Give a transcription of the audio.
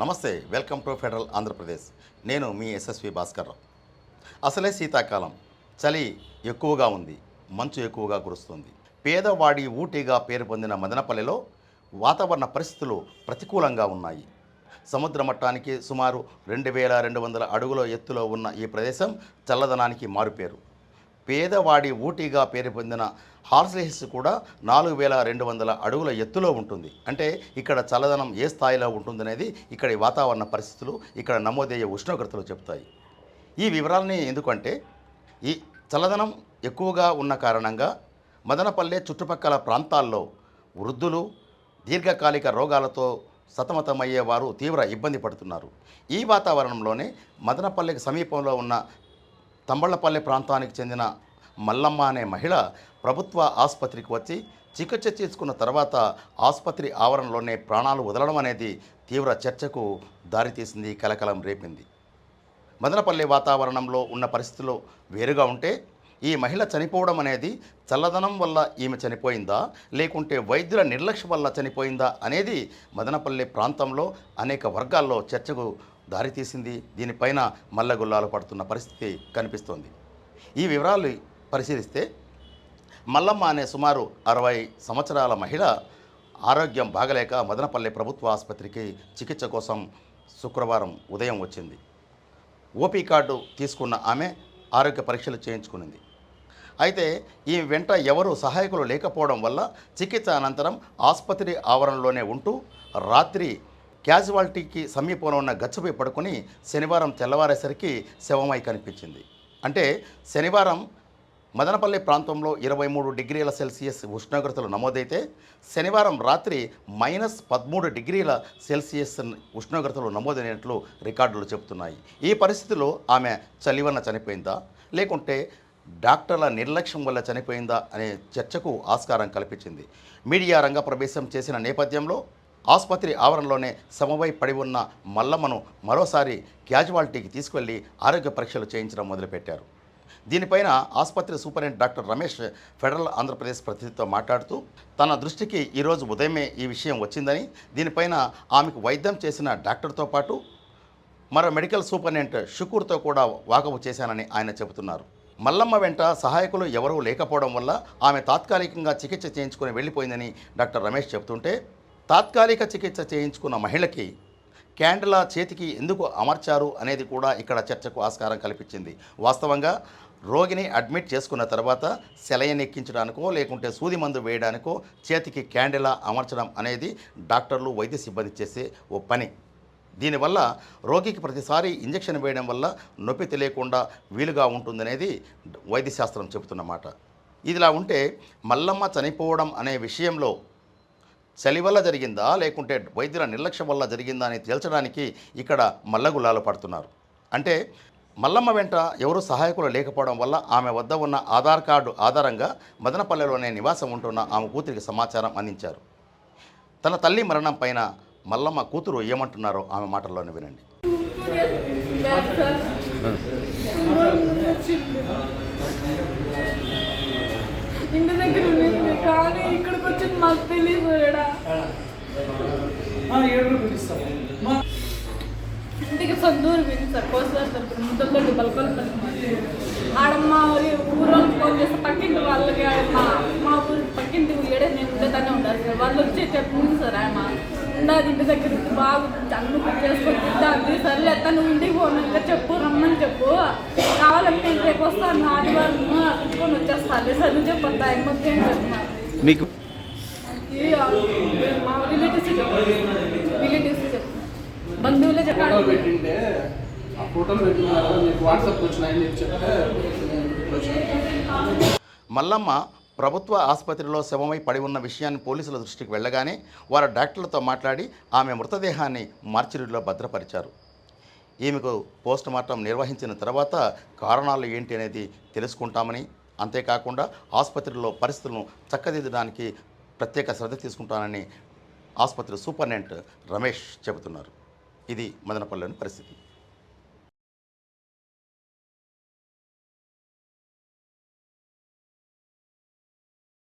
నమస్తే welcome to federal Andhra Pradesh. నేను మీ SSV Bhaskar Rao అసలే శీతాకాలం. చలి ఎక్కువగా ఉంది మంచు ఎక్కువగా కురుస్తుంది. పేదవాడి ఊటీగా పేరు పొందిన మదనపల్లిలో వాతావరణ పరిస్థితులు ప్రతికూలంగా ఉన్నాయి. సముద్ర మట్టానికి సుమారు రెండు వేల రెండు వందల అడుగుల ఎత్తులో ఉన్న ఈ ప్రదేశం చల్లదనానికి మారుపేరు. పేదవాడి ఊటీగా పేరు పొందిన హార్స్లీ హిల్స్ కూడా నాలుగు వేల రెండు వందల అడుగుల ఎత్తులో ఉంటుంది. అంటే ఇక్కడ చల్లదనం ఏ స్థాయిలో ఉంటుందనేది ఇక్కడి వాతావరణ పరిస్థితులు ఇక్కడ నమోదయ్యే ఉష్ణోగ్రతలు చెప్తాయి ఈ వివరాలని ఎందుకంటే ఈ చల్లదనం ఎక్కువగా ఉన్న కారణంగా మదనపల్లె చుట్టుపక్కల ప్రాంతాల్లో వృద్ధులు దీర్ఘకాలిక రోగాలతో సతమతమయ్యే వారు తీవ్ర ఇబ్బంది పడుతున్నారు. ఈ వాతావరణంలోనే మదనపల్లెకి సమీపంలో ఉన్న తంబళ్ళపల్లి ప్రాంతానికి చెందిన మల్లమ్మ అనే మహిళ ప్రభుత్వ ఆసుపత్రికి వచ్చి చికిత్స చేసుకున్న తర్వాత ఆసుపత్రి ఆవరణలోనే ప్రాణాలు వదలడం అనేది తీవ్ర చర్చకు దారితీసింది కలకలం రేపింది. మదనపల్లి వాతావరణంలో ఉన్న పరిస్థితులు వేరుగా ఉంటే ఈ మహిళ చనిపోవడం అనేది చల్లదనం వల్ల ఈమె చనిపోయిందా లేకుంటే వైద్యుల నిర్లక్ష్యం వల్ల చనిపోయిందా అనేది మదనపల్లి ప్రాంతంలో అనేక వర్గాల్లో చర్చకు దారితీసింది దీనిపైన మల్లగుల్లాలు పడుతున్న పరిస్థితి కనిపిస్తోంది. ఈ వివరాలు పరిశీలిస్తే మల్లమ్మ అనే సుమారు అరవై సంవత్సరాల మహిళ ఆరోగ్యం బాగలేక మదనపల్లి ప్రభుత్వ ఆసుపత్రికి చికిత్స కోసం శుక్రవారం ఉదయం వచ్చింది. ఓపీ కార్డు తీసుకున్న ఆమె ఆరోగ్య పరీక్షలు చేయించుకునింది. అయితే ఈ వెంట ఎవరు సహాయకులు లేకపోవడం వల్ల చికిత్స అనంతరం ఆసుపత్రి ఆవరణలోనే ఉంటూ రాత్రి క్యాజువాలిటీకి సమీపంలో ఉన్న గచ్చుపై పడుకొని శనివారం తెల్లవారేసరికి శవమై కనిపించింది. అంటే శనివారం మదనపల్లి ప్రాంతంలో ఇరవై మూడు డిగ్రీల సెల్సియస్ ఉష్ణోగ్రతలు నమోదైతే శనివారం రాత్రి మైనస్ పదమూడు డిగ్రీల సెల్సియస్ ఉష్ణోగ్రతలు నమోదైనట్లు రికార్డులు చెబుతున్నాయి. ఈ పరిస్థితిలో ఆమె చలివన్న చనిపోయిందా? లేకుంటే డాక్టర్ల నిర్లక్ష్యం వల్ల చనిపోయిందా? అనే చర్చకు ఆస్కారం కల్పించింది. మీడియా రంగ ప్రవేశం చేసిన నేపథ్యంలో ఆసుపత్రి ఆవరణలోనే సమవై పడి ఉన్న మల్లమ్మను మరోసారి క్యాజువాలిటీకి తీసుకెళ్ళి ఆరోగ్య పరీక్షలు చేయించడం మొదలుపెట్టారు. దీనిపైన ఆసుపత్రి సూపరింట్ డాక్టర్ రమేష్ ఫెడరల్ ఆంధ్రప్రదేశ్ ప్రతినిధితో మాట్లాడుతూ తన దృష్టికి ఈరోజు ఉదయమే ఈ విషయం వచ్చిందని దీనిపైన ఆమెకు వైద్యం చేసిన డాక్టర్తో పాటు మరో మెడికల్ సూపరింటెండెంట్ షుకూర్తో కూడా వాకపు చేశానని ఆయన చెబుతున్నారు. మల్లమ్మ వెంట సహాయకులు ఎవరూ లేకపోవడం వల్ల ఆమె తాత్కాలికంగా చికిత్స చేయించుకుని వెళ్ళిపోయిందని డాక్టర్ రమేష్ చెబుతుంటే తాత్కాలిక చికిత్స చేయించుకున్న మహిళకి క్యాండిలా చేతికి ఎందుకు అమర్చారు అనేది కూడా ఇక్కడ చర్చకు ఆస్కారం కల్పించింది. వాస్తవంగా రోగిని అడ్మిట్ చేసుకున్న తర్వాత సెలయన్ ఎక్కించడానికో లేకుంటే సూది మందు వేయడానికో చేతికి క్యాండిలా అమర్చడం అనేది డాక్టర్లు వైద్య సిబ్బంది చేసే ఓ పని. దీనివల్ల రోగికి ప్రతిసారి ఇంజెక్షన్ వేయడం వల్ల నొప్పి తెలియకుండా వీలుగా ఉంటుందనేది వైద్యశాస్త్రం చెబుతున్నమాట. ఇదిలా ఉంటే మల్లమ్మ చనిపోవడం అనే విషయంలో చలి వల్ల జరిగిందా? లేకుంటే వైద్యుల నిర్లక్ష్యం వల్ల జరిగిందా అని తేల్చడానికి ఇక్కడ మల్లగుల్లాలు పడుతున్నారు. అంటే మల్లమ్మ వెంట ఎవరు సహాయకులు లేకపోవడం వల్ల ఆమె వద్ద ఉన్న ఆధార్ కార్డు ఆధారంగా మదనపల్లెలోనే నివాసం ఉంటున్న ఆమె కూతురికి సమాచారం అందించారు. తన తల్లి మరణం పైన మల్లమ్మ కూతురు ఏమంటున్నారో ఆమె మాటల్లోనే వినండి. ఇంటి దగ్గర ఉండింది కానీ ఇక్కడికి వచ్చింది మాకు ఏడు పిలుస్తాం మా ఇంటికి సొంతూరు పోయింది సార్ కోస్తారు తరపున ముద్దలతోటి బలకొలు ఆడమ్మ ఊరోళ్ళకి ఫోన్ చేస్తే పక్కింటి వాళ్ళకి మా మా ఊరు పక్కింటి ఏడే నేను ఉండేదాన్ని ఉండాలి సార్ వాళ్ళు వచ్చి చెప్పింది సార్ ఆమె ఉండాలి ఇంటి దగ్గర ఉండి బాగుంది అన్ను చేసుకొని తింటాంది సర్లే అత్త నువ్వు ఇంటికి పోను ఇంకా చెప్పు రమ్మని చెప్పు కావాలంటే నేను రేపు వస్తాను ఆదివారం తీసుకొని వచ్చేస్తాను చదువు చెప్పొద్దా ఏమొద్దు అని మీకు మా రిలేటివ్స్ రిలేటివ్స్ చెప్పారు బంధువులే ఫోటో చెప్పారు పెట్టింటే ఆ ఫోటోలు పెట్టినారు నీకు వాట్సాప్ వచ్చినాయని చెప్తే మల్లమ్మ ప్రభుత్వ ఆసుపత్రిలో శవమై పడి ఉన్న విషయాన్ని పోలీసుల దృష్టికి వెళ్ళగానే వారు డాక్టర్లతో మాట్లాడి ఆమె మృతదేహాన్ని మార్చిరీలో భద్రపరిచారు. ఈమెకు పోస్ట్ మార్టం నిర్వహించిన తర్వాత కారణాలు ఏంటి అనేది తెలుసుకుంటామని అంతేకాకుండా ఆసుపత్రిలో పరిస్థితులను చక్కదిద్దడానికి ప్రత్యేక శ్రద్ధ తీసుకుంటానని ఆసుపత్రి సూపరింటెండెంట్ రమేష్ చెబుతున్నారు. ఇది మదనపల్లెని పరిస్థితి.